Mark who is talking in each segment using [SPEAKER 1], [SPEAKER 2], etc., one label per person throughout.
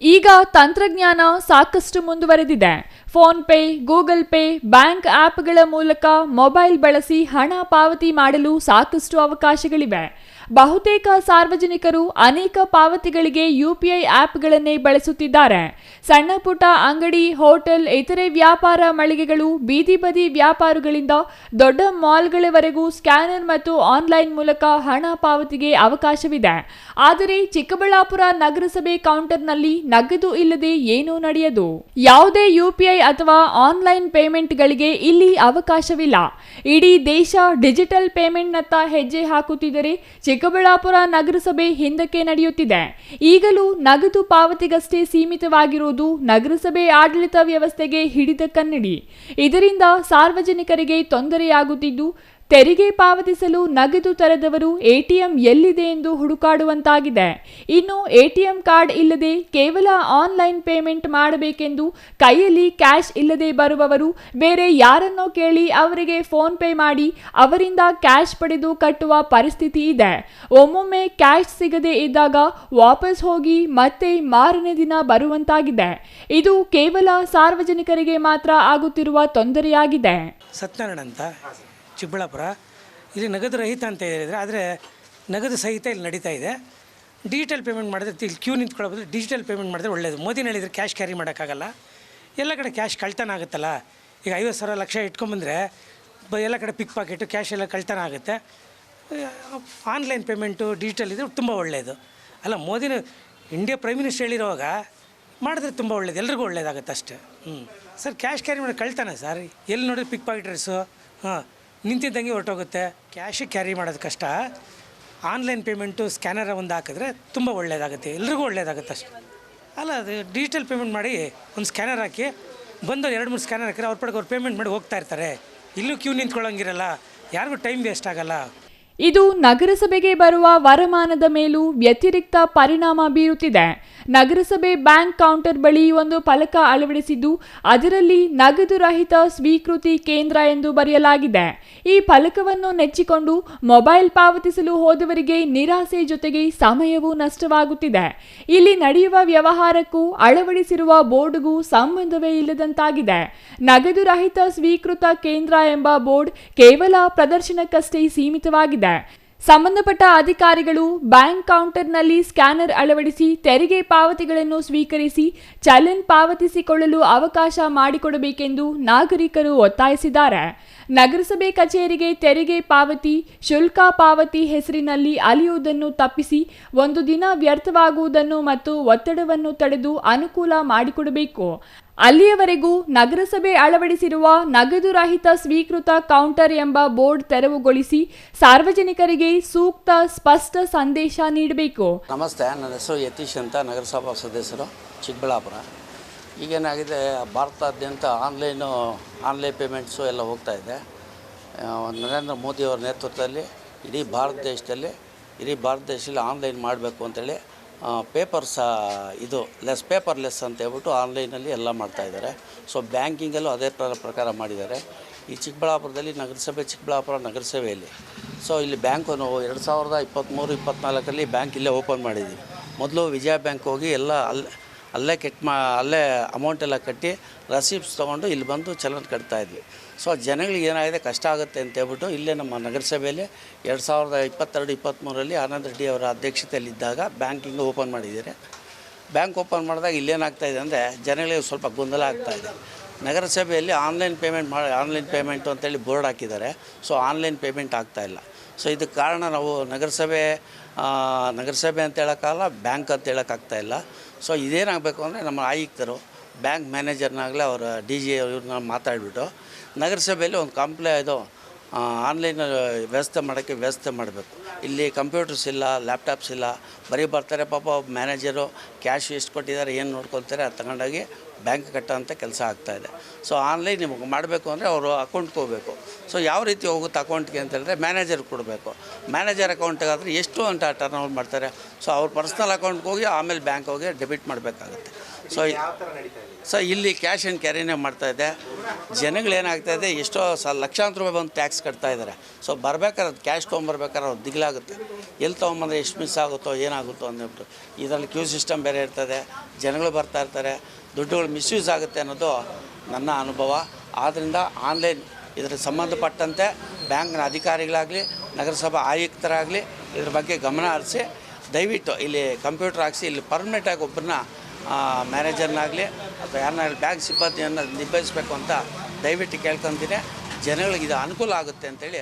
[SPEAKER 1] ಈಗ ತಂತ್ರಜ್ಞಾನ ಸಾಕಷ್ಟು ಮುಂದುವರೆದಿದೆ. PhonePe, Google Pay, bank ಆಪ್ಗಳ ಮೂಲಕ ಮೊಬೈಲ್ ಬಳಸಿ ಹಣ ಪಾವತಿ ಮಾಡಲು ಸಾಕಷ್ಟು ಅವಕಾಶಗಳಿವೆ. ಬಹುತೇಕ ಸಾರ್ವಜನಿಕರು ಅನೇಕ ಪಾವತಿಗಳಿಗೆ ಯುಪಿಐ ಆಪ್ಗಳನ್ನೇ ಬಳಸುತ್ತಿದ್ದಾರೆ. ಸಣ್ಣ ಪುಟ್ಟ ಅಂಗಡಿ, ಹೋಟೆಲ್, ಇತರೆ ವ್ಯಾಪಾರ ಮಳಿಗೆಗಳು, ಬೀದಿ ಬದಿ ವ್ಯಾಪಾರಗಳಿಂದ ದೊಡ್ಡ ಮಾಲ್ಗಳವರೆಗೂ ಸ್ಕ್ಯಾನರ್ ಮತ್ತು ಆನ್ಲೈನ್ ಮೂಲಕ ಹಣ ಪಾವತಿಗೆ ಅವಕಾಶವಿದೆ. ಆದರೆ ಚಿಕ್ಕಬಳ್ಳಾಪುರ ನಗರಸಭೆ ಕೌಂಟರ್ನಲ್ಲಿ ನಗದು ಇಲ್ಲದೆ ಏನೂ ನಡೆಯದು. ಯಾವುದೇ ಯುಪಿಐ ಅಥವಾ ಆನ್ಲೈನ್ ಪೇಮೆಂಟ್ಗಳಿಗೆ ಇಲ್ಲಿ ಅವಕಾಶವಿಲ್ಲ. ಇಡೀ ದೇಶ ಡಿಜಿಟಲ್ ಪೇಮೆಂಟ್ನತ್ತ ಹೆಜ್ಜೆ ಹಾಕುತ್ತಿದ್ದರೆ ಚಿಕ್ಕಬಳ್ಳಾಪುರ ನಗರಸಭೆ ಹಿಂದಕ್ಕೆ ನಡೆಯುತ್ತಿದೆ. ಈಗಲೂ ನಗದು ಪಾವತಿಗಷ್ಟೇ ಸೀಮಿತವಾಗಿರುವುದು ನಗರಸಭೆ ಆಡಳಿತ ವ್ಯವಸ್ಥೆಗೆ ಹಿಡಿದ ಕನ್ನಡಿ. ಇದರಿಂದ ಸಾರ್ವಜನಿಕರಿಗೆ ತೊಂದರೆಯಾಗುತ್ತಿದ್ದು ತೆರಿಗೆ ಪಾವತಿಸಲು ನಗದು ತರದವರು ಎಟಿಎಂ ಎಲ್ಲಿದೆ ಎಂದು ಹುಡುಕಾಡುವಂತಾಗಿದೆ. ಇನ್ನು ಎಟಿಎಂ ಕಾರ್ಡ್ ಇಲ್ಲದೆ ಕೇವಲ ಆನ್ಲೈನ್ ಪೇಮೆಂಟ್ ಮಾಡಬೇಕೆಂದು ಕೈಯಲ್ಲಿ ಕ್ಯಾಶ್ ಇಲ್ಲದೆ ಬರುವವರು, ಬೇರೆ ಯಾರನ್ನೋ ಕೇಳಿ ಅವರಿಗೆ ಫೋನ್ ಪೇ ಮಾಡಿ ಅವರಿಂದ ಕ್ಯಾಶ್ ಪಡೆದು ಕಟ್ಟುವ ಪರಿಸ್ಥಿತಿ ಇದೆ. ಒಮ್ಮೊಮ್ಮೆ ಕ್ಯಾಶ್ ಸಿಗದೆ ಇದ್ದಾಗ ವಾಪಸ್ ಹೋಗಿ ಮತ್ತೆ ಮಾರನೇ ದಿನ ಬರುವಂತಾಗಿದೆ. ಇದು ಕೇವಲ ಸಾರ್ವಜನಿಕರಿಗೆ ಮಾತ್ರ ಆಗುತ್ತಿರುವ ತೊಂದರೆಯಾಗಿದೆ.
[SPEAKER 2] ಸತ್ಯನಾರಾಯಣ ಚಿಕ್ಕಬಳ್ಳಾಪುರ. ಇಲ್ಲಿ ನಗದು ರಹಿತ ಅಂತ ಹೇಳಿದರೆ, ಆದರೆ ನಗದು ಸಹಿತ ಇಲ್ಲಿ ನಡೀತಾ ಇದೆ. ಡಿಜಿಟಲ್ ಪೇಮೆಂಟ್ ಮಾಡಿದ್ರೆ ಇಲ್ಲಿ ಕ್ಯೂ ನಿಂತ್ಕೊಳ್ಳೋ ಬದಲು ಡಿಜಿಟಲ್ ಪೇಮೆಂಟ್ ಮಾಡಿದ್ರೆ ಒಳ್ಳೆಯದು ಮೋದಿನ ಹೇಳಿದರೆ ಕ್ಯಾಶ್ ಕ್ಯಾರಿ ಮಾಡೋಕ್ಕಾಗಲ್ಲ. ಎಲ್ಲ ಕಡೆ ಕ್ಯಾಶ್ ಕಳ್ತನ ಆಗುತ್ತಲ್ಲ. ಈಗ ಐವತ್ತು ಸಾವಿರ ಲಕ್ಷ ಇಟ್ಕೊಂಬಂದರೆ ಬ, ಎಲ್ಲ ಕಡೆ ಪಿಕ್ ಪಾಕೆಟು ಕ್ಯಾಶ್ ಎಲ್ಲ ಕಳ್ತನ ಆಗುತ್ತೆ. ಆನ್ಲೈನ್ ಪೇಮೆಂಟು ಡಿಜಿಟಲ್ ಇದ್ದರೆ ತುಂಬ ಒಳ್ಳೆಯದು ಅಲ್ಲ, ಮೋದಿನ ಇಂಡಿಯಾ ಪ್ರೈಮ್ ಮಿನಿಸ್ಟರ್ ಹೇಳಿರೋವಾಗ ಮಾಡಿದ್ರೆ ತುಂಬ ಒಳ್ಳೇದು. ಎಲ್ರಿಗೂ ಒಳ್ಳೇದಾಗುತ್ತೆ ಅಷ್ಟೇ. ಹ್ಞೂ ಸರ್ ಕ್ಯಾಶ್ ಕ್ಯಾರಿ ಮಾಡಿ ಕಳ್ತಾನೆ ಸರ್? ಎಲ್ಲಿ ನೋಡಿದ್ರೆ ಪಿಕ್ ಪಾಕೆಟರ್ಸು ಹಾಂ. ನಿಂತಿದ್ದಂಗೆ ಹೊರಟೋಗುತ್ತೆ. ಕ್ಯಾಶ್ ಕ್ಯಾರಿ ಮಾಡೋದು ಕಷ್ಟ. ಆನ್ಲೈನ್ ಪೇಮೆಂಟು ಸ್ಕ್ಯಾನರ್ ಒಂದು ಹಾಕಿದ್ರೆ ತುಂಬ ಒಳ್ಳೇದಾಗುತ್ತೆ. ಎಲ್ರಿಗೂ ಒಳ್ಳೇದಾಗುತ್ತೆ ಅಷ್ಟೆ. ಅಲ್ಲ, ಅದು ಡಿಜಿಟಲ್ ಪೇಮೆಂಟ್ ಮಾಡಿ ಒಂದು ಸ್ಕ್ಯಾನರ್ ಹಾಕಿ ಬಂದು ಎರಡು ಮೂರು ಸ್ಕ್ಯಾನರ್ ಹಾಕಿದ್ರೆ ಅವ್ರ ಪಡೆಗೆ ಅವ್ರು ಪೇಮೆಂಟ್ ಮಾಡಿ ಹೋಗ್ತಾ ಇರ್ತಾರೆ. ಇಲ್ಲೂ ಕ್ಯೂ ನಿಂತ್ಕೊಳ್ಳೋಂಗಿರಲ್ಲ. ಯಾರಿಗೂ ಟೈಮ್ ವೇಸ್ಟ್ ಆಗಲ್ಲ.
[SPEAKER 1] ಇದು ನಗರಸಭೆಗೆ ಬರುವ ವರಮಾನದ ಮೇಲೂ ವ್ಯತಿರಿಕ್ತ ಪರಿಣಾಮ ಬೀರುತ್ತಿದೆ. ನಗರಸಭೆ ಬ್ಯಾಂಕ್ ಕೌಂಟರ್ ಬಳಿ ಒಂದು ಫಲಕ ಅಳವಡಿಸಿದ್ದು, ಅದರಲ್ಲಿ ನಗದು ರಹಿತ ಸ್ವೀಕೃತಿ ಕೇಂದ್ರ ಎಂದು ಬರೆಯಲಾಗಿದೆ. ಈ ಫಲಕವನ್ನು ನೆಚ್ಚಿಕೊಂಡು ಮೊಬೈಲ್ ಪಾವತಿಸಲು ಹೋದವರಿಗೆ ನಿರಾಸೆ ಜೊತೆಗೆ ಸಮಯವೂ ನಷ್ಟವಾಗುತ್ತಿದೆ. ಇಲ್ಲಿ ನಡೆಯುವ ವ್ಯವಹಾರಕ್ಕೂ ಅಳವಡಿಸಿರುವ ಬೋರ್ಡ್ಗೂ ಸಂಬಂಧವೇ ಇಲ್ಲದಂತಾಗಿದೆ. ನಗದು ರಹಿತ ಸ್ವೀಕೃತ ಕೇಂದ್ರ ಎಂಬ ಬೋರ್ಡ್ ಕೇವಲ ಪ್ರದರ್ಶನಕ್ಕಷ್ಟೇ ಸೀಮಿತವಾಗಿದೆ. ಸಂಬಂಧಪಟ್ಟ ಅಧಿಕಾರಿಗಳು ಬ್ಯಾಂಕ್ ಕೌಂಟರ್ನಲ್ಲಿ ಸ್ಕ್ಯಾನರ್ ಅಳವಡಿಸಿ ತೆರಿಗೆ ಪಾವತಿಗಳನ್ನು ಸ್ವೀಕರಿಸಿ ಚಲನ್ ಪಾವತಿಸಿಕೊಳ್ಳಲು ಅವಕಾಶ ಮಾಡಿಕೊಡಬೇಕೆಂದು ನಾಗರಿಕರು ಒತ್ತಾಯಿಸಿದ್ದಾರೆ. ನಗರಸಭೆ ಕಚೇರಿಗೆ ತೆರಿಗೆ ಪಾವತಿ, ಶುಲ್ಕ ಪಾವತಿ ಹೆಸರಿನಲ್ಲಿ ಅಲಿಯುವುದನ್ನು ತಪ್ಪಿಸಿ ಒಂದು ದಿನ ವ್ಯರ್ಥವಾಗುವುದನ್ನು ಮತ್ತು ಒತ್ತಡವನ್ನು ತಡೆದು ಅನುಕೂಲ ಮಾಡಿಕೊಡಬೇಕು. ಅಲ್ಲಿಯವರೆಗೂ ನಗರಸಭೆ ಅಳವಡಿಸಿರುವ ನಗದು ರಹಿತ ಸ್ವೀಕೃತ ಕೌಂಟರ್ ಎಂಬ ಬೋರ್ಡ್ ತೆರವುಗೊಳಿಸಿ ಸಾರ್ವಜನಿಕರಿಗೆ ಸೂಕ್ತ, ಸ್ಪಷ್ಟ ಸಂದೇಶ ನೀಡಬೇಕು.
[SPEAKER 3] ನಮಸ್ತೆ, ನನ್ನ ಹೆಸರು ಯತೀಶ್ ಅಂತ, ನಗರಸಭಾ ಸದಸ್ಯರು, ಚಿಕ್ಕಬಳ್ಳಾಪುರ. ಈಗೇನಾಗಿದೆ ಭಾರತಾದ್ಯಂತ ಆನ್ಲೈನು, ಆನ್ಲೈನ್ ಪೇಮೆಂಟ್ಸು ಎಲ್ಲ ಹೋಗ್ತಾ ಇದೆ. ನರೇಂದ್ರ ಮೋದಿಯವರ ನೇತೃತ್ವದಲ್ಲಿ, ಇಡೀ ಭಾರತ ದೇಶದಲ್ಲಿ, ಇಡೀ ಭಾರತ ದೇಶದಲ್ಲಿ ಆನ್ಲೈನ್ ಮಾಡಬೇಕು ಅಂತೇಳಿ ಪೇಪರ್ಸ ಇದು ಲೆಸ್ ಪೇಪರ್ಲೆಸ್ ಅಂತ ಹೇಳ್ಬಿಟ್ಟು ಆನ್ಲೈನಲ್ಲಿ ಎಲ್ಲ ಮಾಡ್ತಾಯಿದ್ದಾರೆ ಸೊ ಬ್ಯಾಂಕಿಂಗಲ್ಲೂ ಅದೇ ಪ್ರ- ಪ್ರಕಾರ ಮಾಡಿದ್ದಾರೆ. ಈ ಚಿಕ್ಕಬಳ್ಳಾಪುರದಲ್ಲಿ ನಗರಸಭೆ, ಚಿಕ್ಕಬಳ್ಳಾಪುರ ನಗರಸಭೆಯಲ್ಲಿ. ಸೊ ಇಲ್ಲಿ ಬ್ಯಾಂಕು ನಾವು ಎರಡು ಸಾವಿರದ ಇಪ್ಪತ್ತ್ಮೂರು ಇಪ್ಪತ್ತ್ನಾಲ್ಕರಲ್ಲಿ ಬ್ಯಾಂಕ್ ಇಲ್ಲೇ ಓಪನ್ ಮಾಡಿದ್ದೀವಿ. ಮೊದಲು ವಿಜಯ ಬ್ಯಾಂಕ್ ಹೋಗಿ ಎಲ್ಲ ಅಲ್ಲಿ ಅಲ್ಲೇ ಕೆಟ್ಟ ಮಾ, ಅಲ್ಲೇ ಅಮೌಂಟ್ ಎಲ್ಲ ಕಟ್ಟಿ ರಸೀಪ್ಸ್ ತೊಗೊಂಡು ಇಲ್ಲಿ ಬಂದು ಚಲನ್ ಕಟ್ತಾ ಇದ್ವಿ. ಸೊ ಜನಗಳಿಗೆ ಏನಾಗಿದೆ, ಕಷ್ಟ ಆಗುತ್ತೆ ಅಂತ ಹೇಳ್ಬಿಟ್ಟು ಇಲ್ಲೇ ನಮ್ಮ ನಗರಸಭೆಯಲ್ಲಿ ಎರಡು ಸಾವಿರದ ಇಪ್ಪತ್ತೆರಡು, ಇಪ್ಪತ್ತ್ಮೂರರಲ್ಲಿ ಆನಂದ್ ರೆಡ್ಡಿ ಅವರ ಅಧ್ಯಕ್ಷತೆಯಲ್ಲಿದ್ದಾಗ ಬ್ಯಾಂಕಿಂಗ್ ಓಪನ್ ಮಾಡಿದ್ದಾರೆ. ಬ್ಯಾಂಕ್ ಓಪನ್ ಮಾಡಿದಾಗ ಇಲ್ಲೇನಾಗ್ತಾ ಇದೆ ಅಂದರೆ ಜನಗಳಿಗೆ ಸ್ವಲ್ಪ ಗೊಂದಲ ಆಗ್ತಾ ಇದೆ. ನಗರಸಭೆಯಲ್ಲಿ ಆನ್ಲೈನ್ ಪೇಮೆಂಟ್ ಮಾಡಿ ಆನ್ಲೈನ್ ಪೇಮೆಂಟು ಅಂತೇಳಿ ಬೋರ್ಡ್ ಹಾಕಿದ್ದಾರೆ. ಸೊ ಆನ್ಲೈನ್ ಪೇಮೆಂಟ್ ಆಗ್ತಾಯಿಲ್ಲ ಸೊ ಇದಕ್ಕೆ ಕಾರಣ ನಾವು ನಗರಸಭೆ ನಗರಸಭೆ ಅಂತ ಹೇಳೋಕ್ಕಾಗಲ್ಲ, ಬ್ಯಾಂಕ್ ಅಂತ ಹೇಳೋಕ್ಕಾಗ್ತಾ ಇಲ್ಲ. ಸೊ ಇದೇನಾಗಬೇಕು ಅಂದರೆ ನಮ್ಮ ಆಯುಕ್ತರು ಬ್ಯಾಂಕ್ ಮ್ಯಾನೇಜರ್ನಾಗಲೇ ಅವರ ಡಿ ಜಿ ಇವ್ರನ್ನ ಮಾತಾಡಿಬಿಟ್ಟು ನಗರಸಭೆಯಲ್ಲಿ ಒಂದು ಕಂಪ್ಲೇ ಇದು ಆನ್ಲೈನ್ ವ್ಯವಸ್ಥೆ ಮಾಡೋಕ್ಕೆ ವ್ಯವಸ್ಥೆ ಮಾಡಬೇಕು. ಇಲ್ಲಿ ಕಂಪ್ಯೂಟರ್ಸ್ ಇಲ್ಲ ಲ್ಯಾಪ್ಟಾಪ್ಸ್ ಇಲ್ಲ, ಬರೀ ಬರ್ತಾರೆ ಪಾಪ ಮ್ಯಾನೇಜರು ಕ್ಯಾಶ್ ಎಷ್ಟು ಕೊಟ್ಟಿದ್ದಾರೆ, ಏನು ನೋಡ್ಕೊಳ್ತಾರೆ, ಅದು ತಗೊಂಡೋಗಿ ಬ್ಯಾಂಕ್ ಕಟ್ಟೋಂಥ ಕೆಲಸ ಆಗ್ತಾಯಿದೆ ಸೊ ಆನ್ಲೈನ್ ನಿಮಗೆ ಮಾಡಬೇಕು ಅಂದರೆ ಅವರು ಅಕೌಂಟ್ಗೆ ಹೋಗಬೇಕು ಸೊ ಯಾವ ರೀತಿ ಹೋಗುತ್ತೆ ಅಕೌಂಟ್ಗೆ ಅಂತ ಹೇಳಿದ್ರೆ ಮ್ಯಾನೇಜರ್ ಕೊಡಬೇಕು. ಮ್ಯಾನೇಜರ್ ಅಕೌಂಟ್ಗಾದರೆ ಎಷ್ಟು ಅಂತ ಟರ್ನ್ ಓವರ್ ಮಾಡ್ತಾರೆ. ಸೊ ಅವ್ರ ಪರ್ಸ್ನಲ್ ಅಕೌಂಟ್ಗೆ ಹೋಗಿ ಆಮೇಲೆ ಬ್ಯಾಂಕ್ ಹೋಗಿ ಡೆಬಿಟ್ ಮಾಡಬೇಕಾಗುತ್ತೆ. ಸೊ ಸೊ ಇಲ್ಲಿ ಕ್ಯಾಶ್ ಆ್ಯಂಡ್ ಕ್ಯಾರಿನೇ ಮಾಡ್ತಾ ಇದೆ. ಜನಗಳೇನಾಗ್ತಾ ಇದೆ ಎಷ್ಟೋ ಸ ಲಕ್ಷಾಂತರ ರೂಪಾಯಿ ಬಂದು ಟ್ಯಾಕ್ಸ್ ಕಟ್ತಾ ಇದ್ದಾರೆ. ಸೊ ಬರಬೇಕಾದ್ರೆ ಅದು ಕ್ಯಾಶ್ ತೊಗೊಂಬರ್ಬೇಕಾದ್ರೆ ಅವ್ರು ದಿಗ್ಲಾಗುತ್ತೆ. ಎಲ್ಲಿ ತೊಗೊಂಬಂದ್ರೆ ಎಷ್ಟು ಮಿಸ್ ಆಗುತ್ತೋ ಏನಾಗುತ್ತೋ ಅಂದ್ಬಿಟ್ಟು ಇದರಲ್ಲಿ ಕ್ಯೂ ಸಿಸ್ಟಮ್ ಬೇರೆ ಇರ್ತದೆ. ಜನಗಳು ಬರ್ತಾ ಇರ್ತಾರೆ. ದುಡ್ಡುಗಳು ಮಿಸ್ಯೂಸ್ ಆಗುತ್ತೆ ಅನ್ನೋದು ನನ್ನ ಅನುಭವ. ಆದ್ದರಿಂದ ಆನ್ಲೈನ್ ಇದರ ಸಂಬಂಧಪಟ್ಟಂತೆ ಬ್ಯಾಂಕ್ನ ಅಧಿಕಾರಿಗಳಾಗಲಿ, ನಗರಸಭಾ ಆಯುಕ್ತರಾಗಲಿ ಇದ್ರ ಬಗ್ಗೆ ಗಮನ ಹರಿಸಿ, ದಯವಿಟ್ಟು ಇಲ್ಲಿ ಕಂಪ್ಯೂಟರ್ ಹಾಕಿಸಿ, ಇಲ್ಲಿ ಪರ್ಮನೆಂಟಾಗಿ ಒಬ್ಬರನ್ನ ಮ್ಯಾನೇಜರ್ನಾಗಲಿ ಅಥವಾ ಯಾರನ್ನಾಗಲಿ ಬ್ಯಾಂಕ್ ಸಿಬ್ಬಂದಿಯನ್ನು ನಿಭಾಯಿಸಬೇಕು ಅಂತ ದಯವಿಟ್ಟು ಕೇಳ್ಕೊತೀನಿ. ಜನಗಳಿಗೆ ಇದು ಅನುಕೂಲ ಆಗುತ್ತೆ ಅಂತೇಳಿ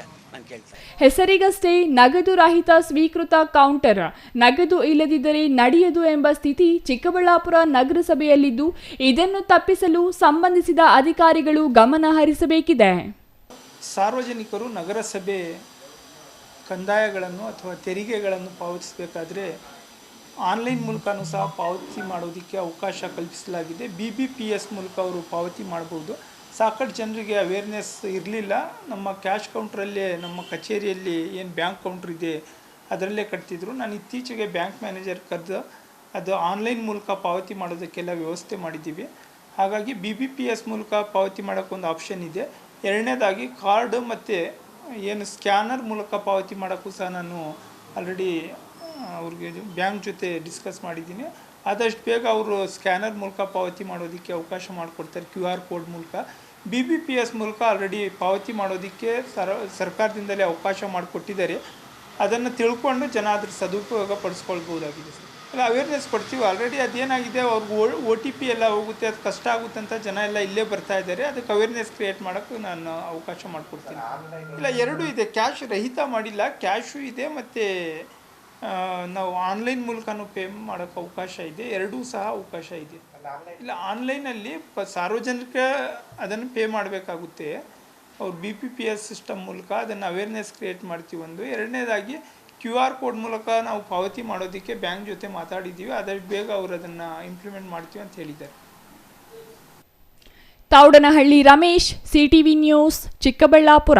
[SPEAKER 1] ಹೆಸರಿಗಷ್ಟೇ ನಗದು ರಹಿತ ಸ್ವೀಕೃತ ಕೌಂಟರ್ ನಗದು ಇಲ್ಲದಿದ್ದರೆ ನಡೆಯದು ಎಂಬ ಸ್ಥಿತಿ ಚಿಕ್ಕಬಳ್ಳಾಪುರ ನಗರಸಭೆಯಲ್ಲಿದ್ದು ಇದನ್ನು ತಪ್ಪಿಸಲು ಸಂಬಂಧಿಸಿದ ಅಧಿಕಾರಿಗಳು ಗಮನ ಹರಿಸಬೇಕಿದೆ.
[SPEAKER 4] ಸಾರ್ವಜನಿಕರು ನಗರಸಭೆ ಕಂದಾಯಗಳನ್ನು ಅಥವಾ ತೆರಿಗೆಗಳನ್ನು ಪಾವತಿಸಬೇಕಾದ್ರೆ ಆನ್ಲೈನ್ ಮೂಲಕನೂ ಸಹ ಪಾವತಿ ಮಾಡೋದಕ್ಕೆ ಅವಕಾಶ ಕಲ್ಪಿಸಲಾಗಿದೆ. ಬಿ ಬಿ ಪಿ ಎಸ್ ಮೂಲಕ ಅವರು ಪಾವತಿ ಮಾಡ್ಬೋದು ಸಾಕಷ್ಟು ಜನರಿಗೆ ಅವೇರ್ನೆಸ್ ಇರಲಿಲ್ಲ. ನಮ್ಮ ಕ್ಯಾಶ್ ಕೌಂಟ್ರಲ್ಲೇ ನಮ್ಮ ಕಚೇರಿಯಲ್ಲಿ ಏನು ಬ್ಯಾಂಕ್ ಕೌಂಟ್ರ್ ಇದೆ, ಅದರಲ್ಲೇ ಕಟ್ತಿದ್ರು. ನಾನು ಇತ್ತೀಚೆಗೆ ಬ್ಯಾಂಕ್ ಮ್ಯಾನೇಜರ್ ಕರೆದು ಅದು ಆನ್ಲೈನ್ ಮೂಲಕ ಪಾವತಿ ಮಾಡೋದಕ್ಕೆಲ್ಲ ವ್ಯವಸ್ಥೆ ಮಾಡಿದ್ದೀವಿ. ಹಾಗಾಗಿ ಬಿ ಬಿ ಪಿ ಎಸ್ ಮೂಲಕ ಪಾವತಿ ಮಾಡೋಕ್ಕೊಂದು ಆಪ್ಷನ್ ಇದೆ. ಎರಡನೇದಾಗಿ ಕಾರ್ಡ್ ಮತ್ತು ಏನು ಸ್ಕ್ಯಾನರ್ ಮೂಲಕ ಪಾವತಿ ಮಾಡೋಕ್ಕೂ ಸಹ ನಾನು ಆಲ್ರೆಡಿ ಅವ್ರಿಗೆ ಬ್ಯಾಂಕ್ ಜೊತೆ ಡಿಸ್ಕಸ್ ಮಾಡಿದ್ದೀನಿ. ಆದಷ್ಟು ಬೇಗ ಅವರು ಸ್ಕ್ಯಾನರ್ ಮೂಲಕ ಪಾವತಿ ಮಾಡೋದಕ್ಕೆ ಅವಕಾಶ ಮಾಡಿಕೊಡ್ತಾರೆ ಕ್ಯೂ ಆರ್ ಕೋಡ್ ಮೂಲಕ. ಬಿ ಬಿ ಪಿ ಎಸ್ ಮೂಲಕ ಆಲ್ರೆಡಿ ಪಾವತಿ ಮಾಡೋದಕ್ಕೆ ಸರ, ಸರ್ಕಾರದಿಂದಲೇ ಅವಕಾಶ ಮಾಡಿಕೊಟ್ಟಿದ್ದಾರೆ. ಅದನ್ನು ತಿಳ್ಕೊಂಡು ಜನ ಅದ್ರ ಸದುಪಯೋಗ ಪಡಿಸ್ಕೊಳ್ಬೋದಾಗಿದೆ ಸರ್. ಅಲ್ಲ ಅವೇರ್ನೆಸ್ ಕೊಡ್ತೀವಿ. ಆಲ್ರೆಡಿ ಅದೇನಾಗಿದೆ, ಅವ್ರಿಗೆ ಓ ಟಿ ಪಿ ಎಲ್ಲ ಹೋಗುತ್ತೆ, ಅದು ಕಷ್ಟ ಆಗುತ್ತೆ ಅಂತ ಜನ ಎಲ್ಲ ಇಲ್ಲೇ ಬರ್ತಾ ಇದ್ದಾರೆ. ಅದಕ್ಕೆ ಅವೇರ್ನೆಸ್ ಕ್ರಿಯೇಟ್ ಮಾಡೋಕ್ಕೆ ನಾನು ಅವಕಾಶ ಮಾಡಿಕೊಡ್ತೀನಿ. ಇಲ್ಲ, ಎರಡೂ ಇದೆ. ಕ್ಯಾಶ್ ರಹಿತ ಮಾಡಿಲ್ಲ. ಕ್ಯಾಶು ಇದೆ ಮತ್ತು ನಾವು ಆನ್ಲೈನ್ ಮೂಲಕನೂ ಪೇ ಮಾಡೋಕ್ಕೆ ಅವಕಾಶ ಇದೆ. ಎರಡೂ ಸಹ ಅವಕಾಶ ಇದೆ. ಇಲ್ಲ ಆನ್ಲೈನಲ್ಲಿ ಪ ಸಾರ್ವಜನಿಕ ಅದನ್ನು ಪೇ ಮಾಡಬೇಕಾಗುತ್ತೆ. ಅವ್ರು B P P S system ಮೂಲಕ ಅದನ್ನು ಅವೇರ್ನೆಸ್ ಕ್ರಿಯೇಟ್ ಮಾಡ್ತೀವಿ ಒಂದು. ಎರಡನೇದಾಗಿ ಕ್ಯೂ ಆರ್ ಕೋಡ್ ಮೂಲಕ ನಾವು ಪಾವತಿ ಮಾಡೋದಕ್ಕೆ ಬ್ಯಾಂಕ್ ಜೊತೆ ಮಾತಾಡಿದ್ದೀವಿ. ಆದಷ್ಟು ಬೇಗ ಅವರು ಅದನ್ನು ಇಂಪ್ಲಿಮೆಂಟ್ ಮಾಡ್ತೀವಿ ಅಂತ ಹೇಳಿದ್ದಾರೆ.
[SPEAKER 1] Tavadanahalli Ramesh CTV news Chikkaballapur.